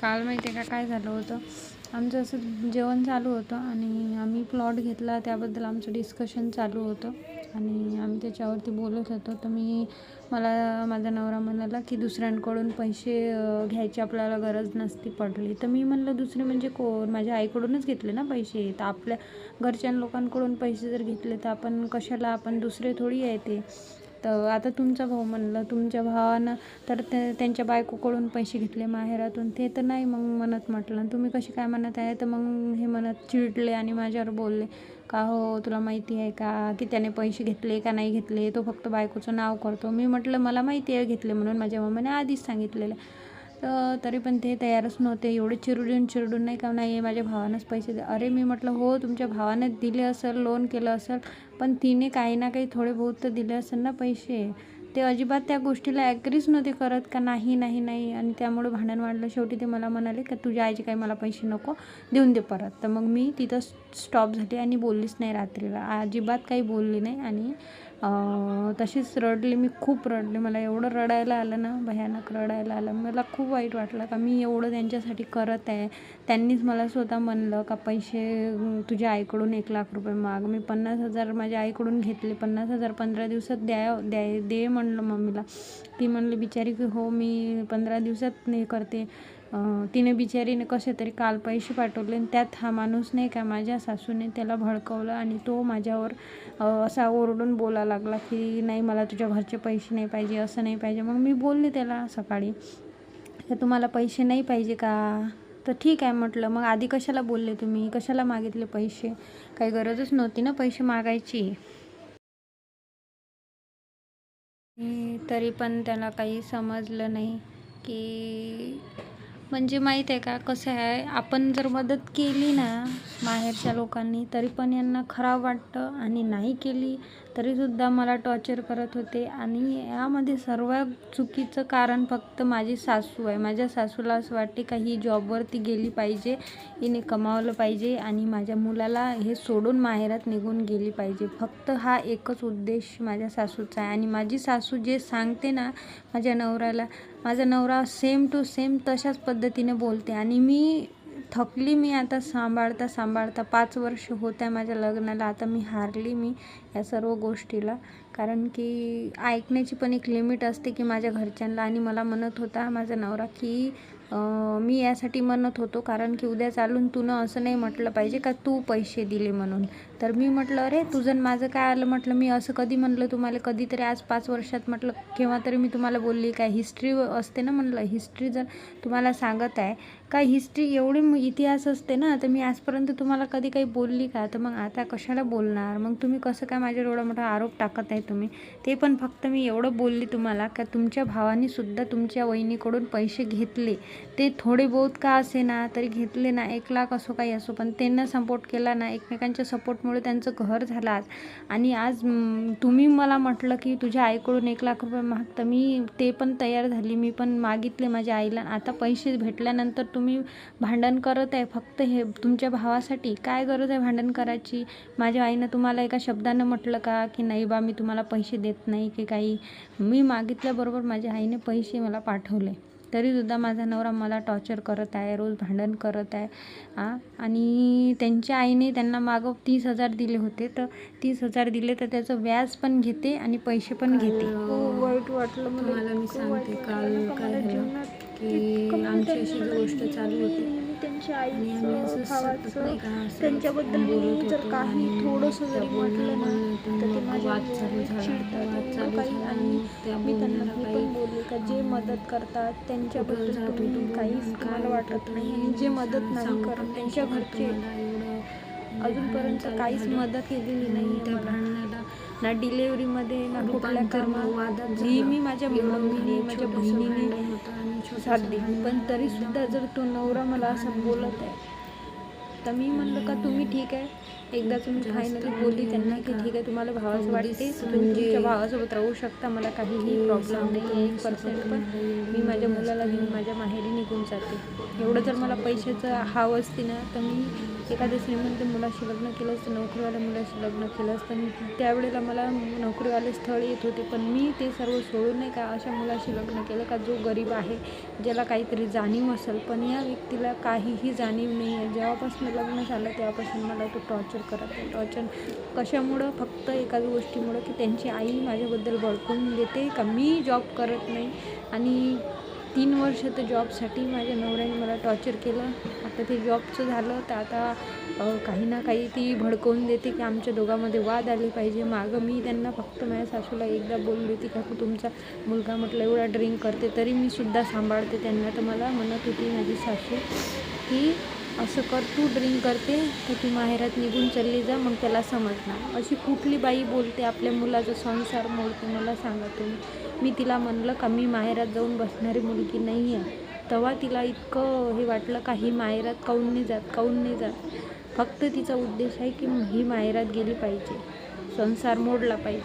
काल माहिती आहे का काय झालं होतं? आमचं असं जेवण चालू होतं आणि आम्ही प्लॉट घेतला त्याबद्दल आमचं डिस्कशन चालू होतं. आणि आम्ही त्याच्यावरती बोलत होतो. तर मी मला माझा नवरा म्हणाला की दुसऱ्यांकडून पैसे घ्यायची आपल्याला गरज नसती पडली. तर मी म्हणलं दुसरे म्हणजे कोण माझ्या आईकडूनच घेतले ना पैसे. तर आपल्या घरच्या लोकांकडून पैसे जर घेतले तर आपण कशाला आपण दुसरे थोडी आहे ते? तर आता तुमचा भाऊ म्हणलं तुमच्या भावानं तर ते त्यांच्या बायकोकडून पैसे घेतले माहेरातून ते तर नाही मग म्हणत म्हटलं. तुम्ही कशी काय म्हणत आहे? तर मग हे म्हणत चिडले आणि माझ्यावर बोलले का हो तुला माहिती आहे का की त्याने पैसे घेतले का नाही घेतले? तो फक्त बायकोचं नाव करतो. मी म्हटलं मला माहिती आहे घेतले म्हणून. माझ्या मम्मीने आधीच सांगितलेलं. तर तरी पण ते तयारच नव्हते. एवढे चिरडून चिरडून नाही का नाही माझ्या भावानंच पैसे दे. अरे मी म्हटलं हो तुमच्या भावाने दिले असेल लोन केलं असेल पण तिने काही ना काही थोडे बहुत तर दिले असेल ना पैसे. ते अजिबात त्या गोष्टीला ॲग्रीच नव्हते करत का नाही नाही नाही. आणि त्यामुळे भांडण वाढलं. शेवटी ते मला म्हणाले का तुझ्या आईचे काही मला पैसे नको देऊन दे परत. तर मग मी तिथं स्टॉप झाली आणि बोललीच नाही रात्रीला. अजिबात काही बोलली नाही आणि तशीच रडली मी खूप रडले. मला एवढं रडायला आलं ना भयानक रडायला आलं. मला खूप वाईट वाटलं का मी एवढं त्यांच्यासाठी करत आहे. त्यांनीच मला स्वतः म्हणलं का पैसे तुझ्या आईकडून एक लाख रुपये माग. मी पन्नास हजार माझ्या आईकडून घेतले. पन्नास हजार पंधरा दिवसात द्या द्या दे म्हणलं मम्मीला. ती म्हणली बिचारी की हो मी पंधरा दिवसात नाही करते. तिने बिचारीने कसे तरी काल पैसे पाठवले आणि त्यात हा माणूस नाही का माझ्या सासूने त्याला भडकवलं आणि तो माझ्यावर असा ओरडून बोला लागला की नाही मला तुझ्या घरचे पैसे नाही पाहिजे असं नाही पाहिजे. मग मी बोलले त्याला सकाळी तर तुम्हाला पैसे नाही पाहिजे का? तर ठीक आहे म्हटलं. मग आधी कशाला बोलले तुम्ही? कशाला मागितले पैसे? काही गरजच नव्हती ना पैसे मागायची. तरी पण त्याला काही समजलं नाही की म्हणजे माहीत आहे का? कसं आहे आपण जर मदत केली ना माहेरच्या लोकांनी तरी पण यांना खराब वाटतं आणि नाही केली तरीसुद्धा मला टॉर्चर करत होते. आणि यामध्ये सर्वात चुकीचं कारण फक्त माझी सासू आहे. माझ्या सासूला असं वाटते का ही जॉबवरती गेली पाहिजे हिने कमावलं पाहिजे आणि माझ्या मुलाला हे सोडून माहेरात निघून गेली पाहिजे. फक्त हा एकच उद्देश माझ्या सासूचा आहे. आणि माझी सासू जे सांगते ना माझ्या नवऱ्याला माझा नवरा सेम टू सेम तशाच पद्धतीने बोलते आणि मी थकली मी आता सांभाळता सांभाळता पाच वर्ष होत आहे माझ्या लग्नाला. आता मी हारली मी या सर्व गोष्टीला. कारण की ऐकण्याची पण एक लिमिट असते की माझ्या घरच्यांना. आणि मला म्हणत होता माझा नवरा की मी यासाठी म्हणत होतो कारण की उद्या चालून तू असं नाही म्हटलं पाहिजे का तू पैसे दिले म्हणून. तर मी म्हटलं अरे तुझं माझं काय आलं? म्हटलं मी असं कधी म्हणलं तुम्हाला? कधीतरी आज पाच वर्षात म्हटलं केव्हा तरी मी तुम्हाला बोलली. काय हिस्ट्री असते ना म्हटलं हिस्ट्री जर तुम्हाला सांगत आहे का हिस्ट्री एवढी इतिहास असते ना तर मी आजपर्यंत तुम्हाला कधी काही बोलली का? तर मग आता कशाला बोलणार? मग तुम्ही कसं काय माझ्यावर एवढा मोठा आरोप टाकत आहे? तुम्ही. ते पण फक्त मी एवढं बोलली तुम्हाला का तुमच्या भावानेसुद्धा तुमच्या वहिनीकडून पैसे घेतले. ते थोडे बहुत का असे ना तरी घेतले ना. एक लाख असो काही असो पण त्यांना सपोर्ट केला ना. एकमेकांच्या सपोर्टमुळे त्यांचं घर झालं आज. आणि आज तुम्ही मला म्हटलं की तुझ्या आईकडून एक लाख रुपये माग तर मी ते पण तयार झाली. मी पण मागितले माझ्या आईला. आता पैसे भेटल्यानंतर तुम्ही भांडण करत आहे फक्त हे तुमच्या भावासाठी? काय गरज आहे भांडण करायची? माझ्या आईनं तुम्हाला एका शब्दानं म्हटलं का? की नाही बा मी तुम्हाला पैसे देत नाही की काही. मी मागितल्याबरोबर माझ्या आईने पैसे मला पाठवले. तरीसुद्धा माझा नवरा मला टॉर्चर करत आहे रोज भांडण करत आहे आ? आणि त्यांच्या आईने त्यांना मागं तीस हजार दिले होते. तर तीस हजार दिले तर त्याचं व्याज पण घेते आणि पैसे पण घेते. खूप वाईट वाटलं मला. तुम्हाला मी सांगते काल काय मला की आमची अशी गोष्ट चालू होती त्यांच्या आईचं त्यांच्याबद्दल मी जर काही थोडंसं जरी म्हटलं ना तर ते माझ्या चिडतात काही आणि मी त्यांना पण बोलले का जे मदत करतात त्यांच्याबद्दल तुम्ही काहीच तुम्हाला वाटत नाही आणि जे मदत नाही करत त्यांच्या घरचे म्हणजे अजूनपर्यंत काहीच. मदत केलेली नाही त्या भांडणाला ना डिलेवरीमध्ये ना कुठल्या कामात. नेहमी माझ्या मम्मीने भांडण, माझ्या बहिणीने साथ दिली पण तरी होतं. सुद्धा जर तो नवरा मला असं बोलत आहे तर मी म्हणलं का तुम्ही ठीक आहे. एकदा तुम्ही फायनली बोलली त्यांना की ठीक आहे तुम्हाला भावाचं वाटते तुम्ही म्हणजे तुमच्या भावासोबत राहू शकता मला काहीही प्रॉब्लेम नाही आहे एक पर्सेंट पण मी माझ्या मुलाला घेऊन माझ्या माहेरी निघून जाते. एवढं जर मला पैशाचं हाव असते ना तर मी एखाद्या श्रीमंत मुलाशी लग्न केलं असतं नोकरीवाल्या मुलाशी लग्न केलं असतं त्यावेळेला मला नोकरीवाले स्थळ येत होते पण मी ते सर्व सोडून नाही का अशा मुलाशी लग्न केलं का जो गरीब आहे ज्याला काहीतरी जाणीव असेल. पण या व्यक्तीला काहीही जाणीव नाही आहे. जेव्हापासून लग्न झालं तेव्हापासून मला तो टॉर्चर करत आहे. टॉर्चर कशामुळं? फक्त एकाच गोष्टीमुळं की त्यांची आई माझ्याबद्दल भडकून देते का? मी जॉब करत नाही. आणि तीन वर्ष तर जॉबसाठी माझ्या नवऱ्याने मला टॉर्चर केलं. आता ते जॉबचं झालं तर आता काही ना काही ती भडकवून देते की आमच्या दोघांमध्ये वाद आले पाहिजे. मागं मी त्यांना फक्त माझ्या सासूला एकदा बोलली होती का तुमचा मुलगा म्हटलं एवढा ड्रिंक करते तरी मी सुद्धा सांभाळते. त्यांना तर मला म्हणत होती माझी सासू की असं कर तू ड्रिंक करते तर ती माहेरात निघून चालली जा मग त्याला समजणार. अशी कुठली बाई बोलते आपल्या मुलाचा संसार मोडते मला सांगा तुम्ही. मी तिला म्हणलं का मी माहेरात जाऊन बसणारी मुलगी नाही आहे तेव्हा तिला इतकं हे वाटलं का ही माहेरात काऊन नाही जात काऊन नाही जात? फक्त तिचा उद्देश आहे की ही माहेरात गेली पाहिजे. संसार मोडला पाहिजे.